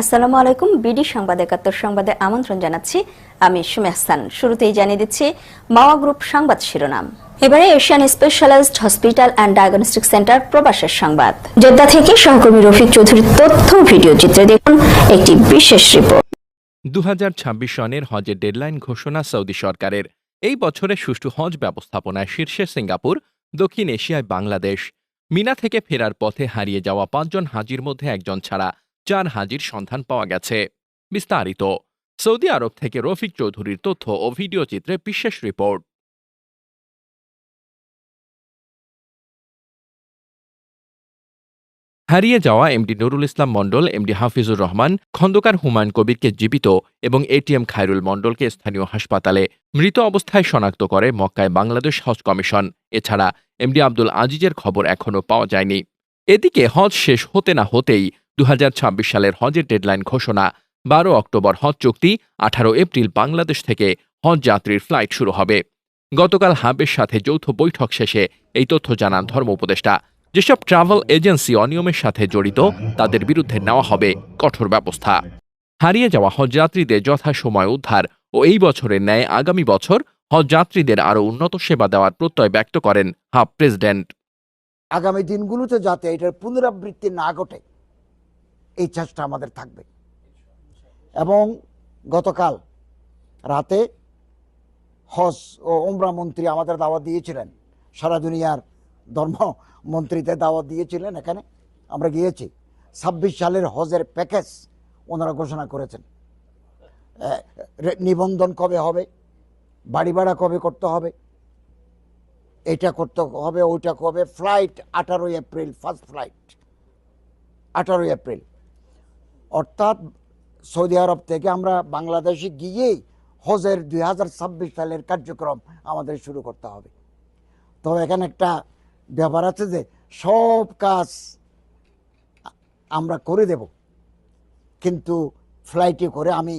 আসসালামু আলাইকুম, বিডি সংবাদ একাত্তর সংবাদে আমন্ত্রণ জানাচ্ছি। আমি সুমে হাসান। শুরুতেই জানিয়ে দিচ্ছি, মাওয়া গ্রুপ সংবাদ শিরোনাম। এবারে Asian specialized hospital and diagnostic centre প্রবাসের সংবাদ। জেদ্দা থেকে সহকর্মী রফিক চৌধুরীর তথ্য ভিডিও চিত্রে দেখুন একটি বিশেষ রিপোর্ট। দু সনের হজের ডেডলাইন ঘোষণা সৌদি সরকারের। এই বছরে সুষ্ঠু হজ ব্যবস্থাপনায় শীর্ষে সিঙ্গাপুর, দক্ষিণ এশিয়ায় বাংলাদেশ। মিনা থেকে ফেরার পথে হারিয়ে যাওয়া পাঁচজন হাজির মধ্যে একজন ছাড়া চার হাজির সন্ধান পাওয়া গেছে। বিস্তারিত, সৌদি আরব থেকে রফিক চৌধুরীর তথ্য ও ভিডিও চিত্রে বিশেষ রিপোর্ট। হারিয়ে যাওয়া এমডি নুরুল ইসলাম মণ্ডল, এমডি হাফিজুর রহমান, খন্দকার হুমায়ুন কবিরকে জীবিত এবং এটিএম খায়রুল মণ্ডলকে স্থানীয় হাসপাতালে মৃত অবস্থায় শনাক্ত করে মক্কায় বাংলাদেশ হজ কমিশন। এছাড়া এমডি আব্দুল আজিজের খবর এখনও পাওয়া যায়নি। এদিকে হজ শেষ হতে না হতেই দু হাজার ছাব্বিশ সালের হজের ডেডলাইন ঘোষণা। বারো অক্টোবর হজ চুক্তি, আঠারো এপ্রিল বাংলাদেশ থেকে হজ যাত্রীর ফ্লাইট শুরু হবে। গতকাল হাবের সাথে যৌথ বৈঠক শেষে এই তথ্য জানান ধর্ম উপদেষ্টা। যেসব ট্রাভেল এজেন্সি অনিয়মের সাথে জড়িত, তাদের বিরুদ্ধে নেওয়া হবে কঠোর ব্যবস্থা। হারিয়ে যাওয়া হজযাত্রীদের যথাসময় উদ্ধার ও এই বছরের ন্যায় আগামী বছর হজযাত্রীদের আরও উন্নত সেবা দেওয়ার প্রত্যয় ব্যক্ত করেন হাব প্রেসিডেন্ট। আগামী দিনগুলোতে যাতে এটার পুনরাবৃত্তি না ঘটে এই চেষ্টা আমাদের থাকবে। এবং গতকাল রাতে হজ ও ওমরা মন্ত্রী আমাদের দাওয়াত দিয়েছিলেন। সারা দুনিয়ার ধর্ম মন্ত্রীদের দাওয়াত দিয়েছিলেন এখানে। আমরা গিয়েছি। ছাব্বিশ সালের হজের প্যাকেজ ওনারা ঘোষণা করেছেন। নিবন্ধন কবে হবে? বাড়ি ভাড়া কবে করতে হবে? এটা করতে হবে, ওইটা কবে ফ্লাইট আঠারোই এপ্রিল, ফার্স্ট ফ্লাইট আঠারোই এপ্রিল। অর্থাৎ সৌদি আরব থেকে আমরা বাংলাদেশে গিয়েই হজের দুই হাজার ছাব্বিশ সালের কার্যক্রম আমাদের শুরু করতে হবে। তো এখানে একটা ব্যাপার আছে যে সব কাজ আমরা করে দেব, কিন্তু ফ্লাইটে করে আমি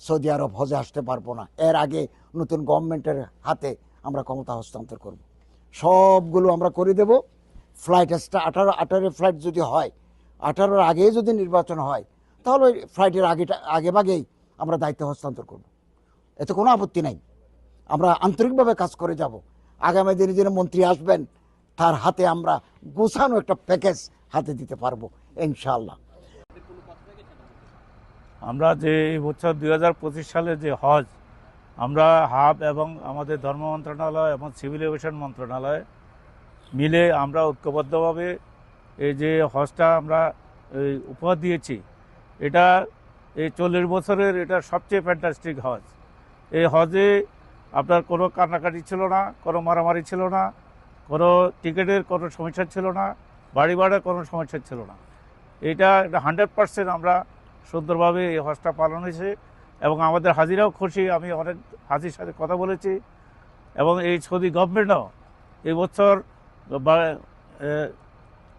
সৌদি আরব হজে আসতে পারব না। এর আগে নতুন গভর্নমেন্টের হাতে আমরা ক্ষমতা হস্তান্তর করব। সবগুলো আমরা করে দেব। ফ্লাইট আঠারো আঠারো ফ্লাইট যদি হয় আঠারোর আগে যদি নির্বাচন হয়, তাহলে ওই ফ্লাইটের আগেটা আগে ভাগেই আমরা দায়িত্ব হস্তান্তর করব। এতে কোনো আপত্তি নাই। আমরা আন্তরিকভাবে কাজ করে যাব। আগামী দিনে যিনি মন্ত্রী আসবেন, তার হাতে আমরা গোছানো একটা প্যাকেজ হাতে দিতে পারব ইনশাল্লাহ আমরা যে বছর দুই হাজার পঁচিশ সালে যে হজ, আমরা হাব এবং আমাদের ধর্ম মন্ত্রণালয় এবং সিভিল এভিয়েশন মন্ত্রণালয় মিলে আমরা ঐক্যবদ্ধভাবে এই যে হজটা আমরা এই উপহার দিয়েছি এটা এই চল্লিশ বছরের এটা সবচেয়ে ফ্যান্টাস্টিক হজ। এই হজে আপনার কোনো কান্নাকাটি ছিল না কোনো মারামারি ছিল না কোনো টিকিটের কোনো সমস্যা ছিল না বাড়ি ভাড়ার কোনো সমস্যা ছিল না। এটা এটা হান্ড্রেড পার্সেন্ট আমরা সুন্দরভাবে এই হজটা পালন হয়েছে এবং আমাদের হাজিরাও খুশি আমি অনেক হাজির সাথে কথা বলেছি এবং এই সৌদি গভর্নমেন্টও এই বছর বা- এ,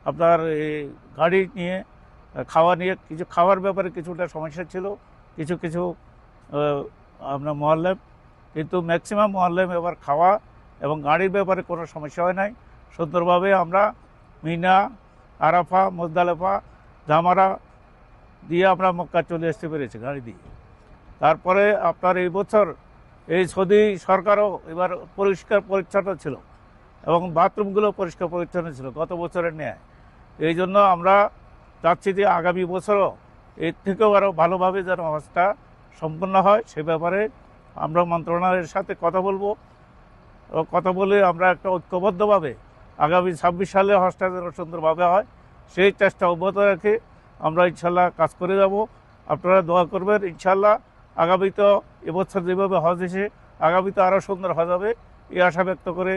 আপনার এই গাড়ি নিয়ে, খাওয়া নিয়ে, কিছু খাওয়ার ব্যাপারে কিছুটা সমস্যা ছিল, কিছু কিছু আপনার মহল্লেম কিন্তু ম্যাক্সিমাম মহল্লেম এবার খাওয়া এবং গাড়ির ব্যাপারে কোনো সমস্যা হয় নাই। সুন্দরভাবে আমরা মিনা, আরাফা, মুজদালেফা, জামারা দিয়ে আমরা মক্কা চলে আসতে পেরেছি গাড়ি দিয়ে। তারপরে আপনার এই বছর এই সৌদি সরকারও এবার পরিষ্কার পরিচ্ছন্ন ছিল এবং বাথরুমগুলো পরিষ্কার পরিচ্ছন্ন ছিল, গত বছরের ন্যায়। এই জন্য আমরা চাচ্ছি যে আগামী বছরও এর থেকেও আরও ভালোভাবে যেন হজটা সম্পন্ন হয়, সে ব্যাপারে আমরা মন্ত্রণালয়ের সাথে কথা বলব। কথা বলে আমরা একটা ঐক্যবদ্ধভাবে আগামী ছাব্বিশ সালে হজটা যেন সুন্দরভাবে হয়, সেই চেষ্টা অব্যাহত রেখে আমরা ইনশাল্লাহ কাজ করে যাব। আপনারা দোয়া করবেন, ইনশাল্লাহ আগামী তো এবছর যেভাবে হজ এসে আগামী তো আরও সুন্দর হজ হবে, এই আশা ব্যক্ত করে